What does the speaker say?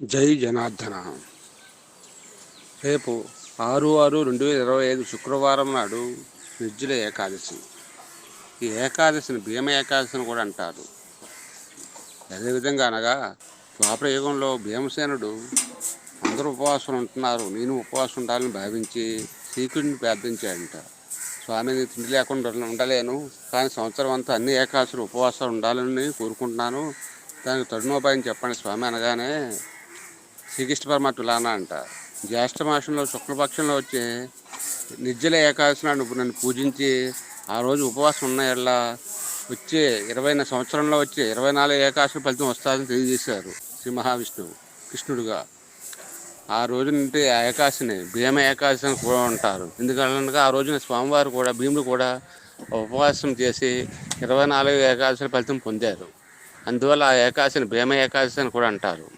జై జనార్దన. రేపు ఆరు ఆరు రెండు వేల ఇరవై ఐదు శుక్రవారం నాడు నిర్జుల ఏకాదశి. ఈ ఏకాదశిని భీమ ఏకాదశిని కూడా అంటారు. అదేవిధంగా అనగా ద్వాపర యుగంలో భీమసేనుడు అందరూ ఉపవాసం ఉంటున్నారు నేను ఉపవాసం ఉండాలని భావించి శ్రీకృష్ణుని ప్రార్థించాడంట. స్వామి నేను తిండి లేకుండా ఉండలేను కానీ సంవత్సరం అంతా అన్ని ఏకాదశులు ఉపవాసాలు ఉండాలని కోరుకుంటున్నాను. దానికి తరుణోపాయం చెప్పండి స్వామి అనగానే శ్రీకృష్ణ పరమాత్మ ఇలానా అంట. జ్యేష్ఠ మాసంలో శుక్లపక్షంలో వచ్చే నిర్జల ఏకాదశి నాడు నన్ను పూజించి ఆ రోజు ఉపవాసం ఉన్న ఎడల వచ్చే ఇరవై సంవత్సరంలో వచ్చే ఇరవై నాలుగు ఏకాదశి ఫలితం వస్తుందని తెలియజేశారు శ్రీ మహావిష్ణువు కృష్ణుడుగా. ఆ రోజు నుండి ఆ ఏకాశిని భీమ ఏకాదశి అని కూడా ఉంటారు ఎందుకంటే ఆ రోజున స్వామివారు కూడా భీముడు కూడా ఉపవాసం చేసి ఇరవై నాలుగు ఏకాదశి ఫలితం పొందారు. అందువల్ల ఆ ఏకాశిని భీమ ఏకాదశి అని కూడా అంటారు.